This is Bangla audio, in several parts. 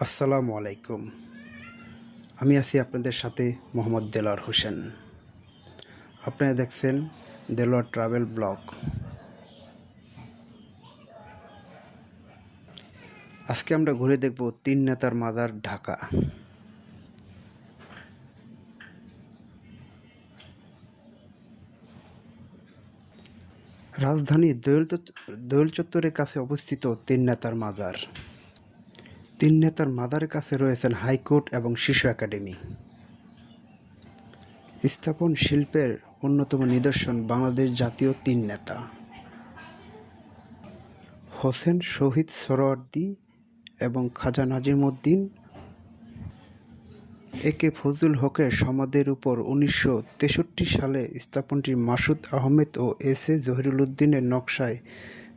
আসসালামু আলাইকুম। আমি আছি আপনাদের সাথে মোহাম্মদ দেলোয়ার হোসেন। আপনারা দেখছেন দেলোয়ার ট্রাভেল ব্লগ। আজকে আমরা ঘুরে দেখব তিন নেতার মাজার ঢাকা। রাজধানী দোয়েল চত্ব- দোয়েল চত্বরের কাছে অবস্থিত তিন নেতার মাজার। তিন নেতার মাজারের কাছে রয়েছেন হাইকোর্ট এবং শিশু একাডেমি। স্থাপন শিল্পের অন্যতম নিদর্শন বাংলাদেশ জাতীয় তিন নেতা। হোসেন শহীদ সোহরাওয়ার্দী এবং খাজা নাজিমউদ্দিন। এ কে ফজলুল হকের সমাধির উপর উনিশশো তেষট্টি সালে স্থাপনটি মাসুদ আহমেদ ও এস এ জহিরুল উদ্দিনের নকশায়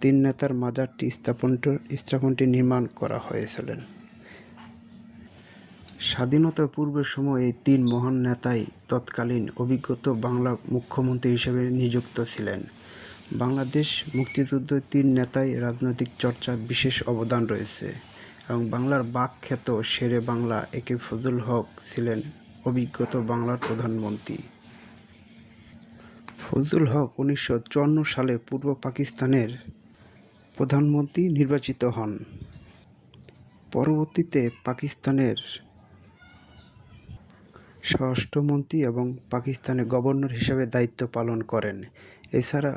তিন নেতার মাজারটি স্থাপনটি স্থাপনটি নির্মাণ করা হয়েছিলেন। স্বাধীনতা পূর্বের সময় এই তিন মহান নেতাই তৎকালীন অভিজ্ঞত বাংলা মুখ্যমন্ত্রী হিসেবে নিযুক্ত ছিলেন। বাংলাদেশ মুক্তিযুদ্ধ তিন নেতাই রাজনৈতিক চর্চা বিশেষ অবদান রয়েছে এবং বাংলার বাক খ্যাত শেরে বাংলা একে ফজল হক ছিলেন অভিজ্ঞত বাংলার প্রধানমন্ত্রী। ফজলুল হক উনিশশো চুয়ান্ন সালে পূর্ব পাকিস্তানের প্রধানমন্ত্রী নির্বাচিত হন। পরবর্তীতে পাকিস্তানের স্বরাষ্ট্রমন্ত্রী এবং পাকিস্তানের গভর্নর হিসেবে দায়িত্ব পালন করেন। এছাড়া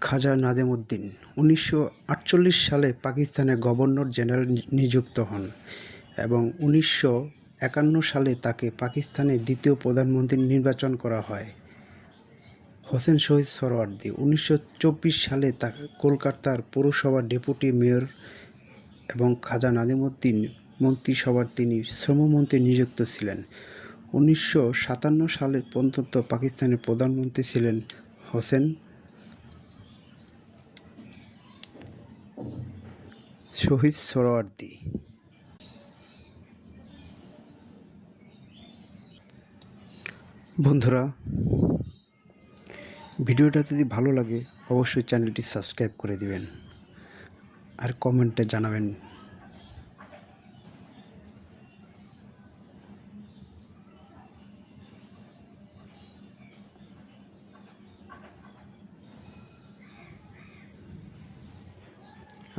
খাজা নাদেমউদ্দিন উনিশশো সালে পাকিস্তানের গভর্নর জেনারেল নিযুক্ত হন। এবং উনিশশো একান্ন সালে তাকে পাকিস্তানের দ্বিতীয় প্রধানমন্ত্রী নির্বাচন করা হয়। হোসেন শহীদ সরওয়ার্দী উনিশশো সালে তা কলকাতার পৌরসভার ডেপুটি মেয়র এবং খাজা নাজিমউদ্দিন মন্ত্রিসভার তিনি শ্রমমন্ত্রী নিযুক্ত ছিলেন। উনিশশো সাতান্ন সালে পর্যন্ত পাকিস্তানের প্রধানমন্ত্রী ছিলেন হোসেন শহীদ সোহরাওয়ার্দী বন্ধুরা, ভিডিওটা যদি ভালো লাগে, অবশ্যই চ্যানেলটি সাবস্ক্রাইব করে দিবেন আর কমেন্টে জানাবেন।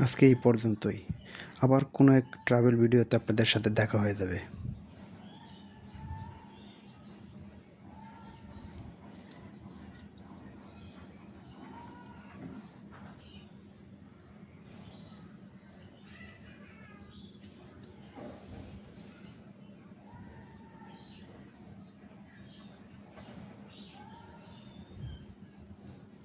আজকে এই পর্যন্তই। আবার কোনো এক ট্রাভেল ভিডিওতে আপনাদের সাথে দেখা হয়ে যাবে।